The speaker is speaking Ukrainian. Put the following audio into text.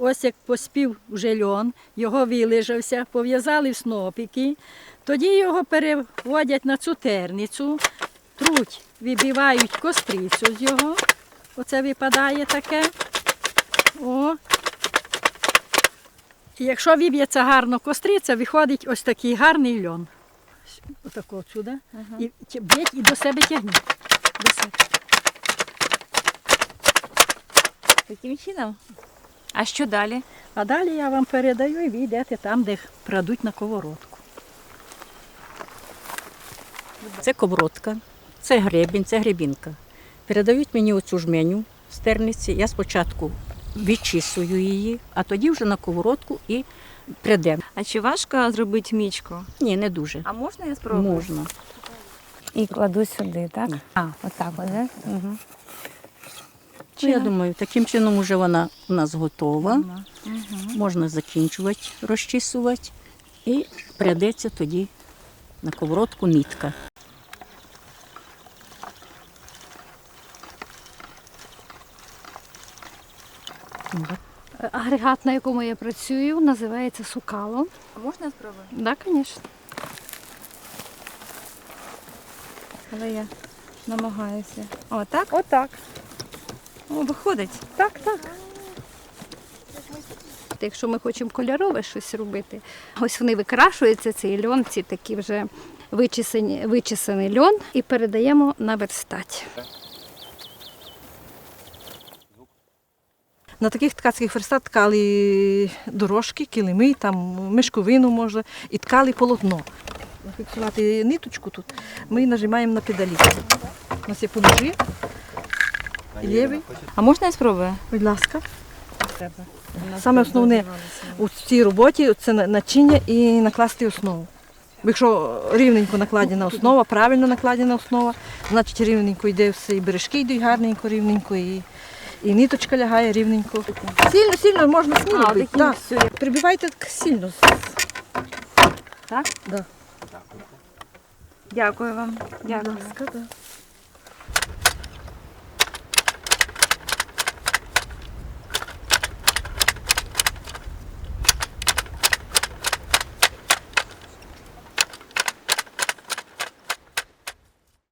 ось як поспів вже льон, його вилежався, пов'язали в снопики, тоді його переводять на цутерницю, труть, вибивають кострицю з його. Оце випадає таке. О. І якщо виб'ється гарно костриця, виходить ось такий гарний льон. Отако сюди. І б'ють і до себе тягніть. До себе. Таким чином. А що далі? А далі я вам передаю і ви йдете там, де крадуть на коворотку. Це ковротка, це гребінь, це гребінка. Передають мені оцю жменю з терниці. Я спочатку відчісую її, а тоді вже на коворотку і придем. А чи важко зробити мічку? Ні, не дуже. А можна я спробую? Можна. І кладу сюди, так? А, отак, от, да? Угу. Ну, я думаю, таким чином вже вона у нас готова. Можна закінчувати, розчісувати і прядеться тоді на коворотку мітка. Агрегат, на якому я працюю, називається сукало. Можна я спробую? Так, звісно. Але я намагаюся. О, так? Отак. О, виходить. Так, так. Якщо ми хочемо кольорове щось робити, ось вони викрашуються, цей льон, ці такі вже вичисані, вичисаний льон, і передаємо на верстать. На таких ткацьких верстат ткали дорожки, килими, там мешковину може, і ткали полотно. Фіксувати ниточку тут, ми нажимаємо на педалі. У нас є поножі, лівий, А можна я спробую? будь ласка. Саме основне у цій роботі це начиння і накласти основу. Бо Якщо рівненько накладена основа, правильно накладена основа, значить рівненько йде все, і бережки йдуть гарненько, рівненько, і, і ниточка лягає рівненько. Сильно, сильно можна сміло бити. Так. Прибивайте так сильно. Так? Да. Дякую вам. Дякую. Будь ласка, да.